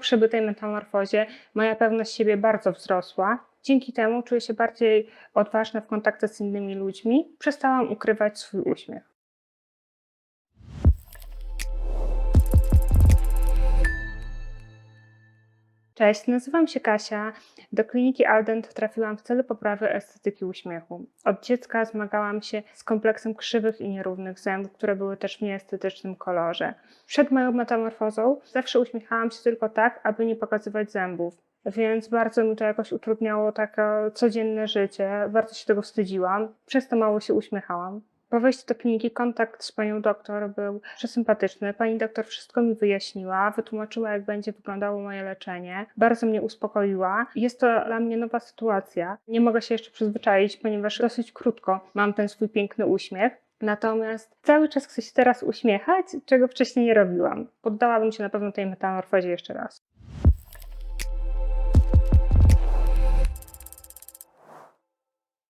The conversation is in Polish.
przebytej metamorfozie moja pewność siebie bardzo wzrosła. Dzięki temu czuję się bardziej odważna w kontakcie z innymi ludźmi. Przestałam ukrywać swój uśmiech. Cześć, nazywam się Kasia. Do kliniki Aldent trafiłam w celu poprawy estetyki uśmiechu. Od dziecka zmagałam się z kompleksem krzywych i nierównych zębów, które były też w nieestetycznym kolorze. Przed moją metamorfozą zawsze uśmiechałam się tylko tak, aby nie pokazywać zębów. Więc bardzo mi to jakoś utrudniało takie codzienne życie. Bardzo się tego wstydziłam. Przez to mało się uśmiechałam. Po wejściu do kliniki kontakt z panią doktor był przesympatyczny. Pani doktor wszystko mi wyjaśniła, wytłumaczyła, jak będzie wyglądało moje leczenie. Bardzo mnie uspokoiła. Jest to dla mnie nowa sytuacja. Nie mogę się jeszcze przyzwyczaić, ponieważ dosyć krótko mam ten swój piękny uśmiech. Natomiast cały czas chcę się teraz uśmiechać, czego wcześniej nie robiłam. Poddałabym się na pewno tej metamorfozie jeszcze raz.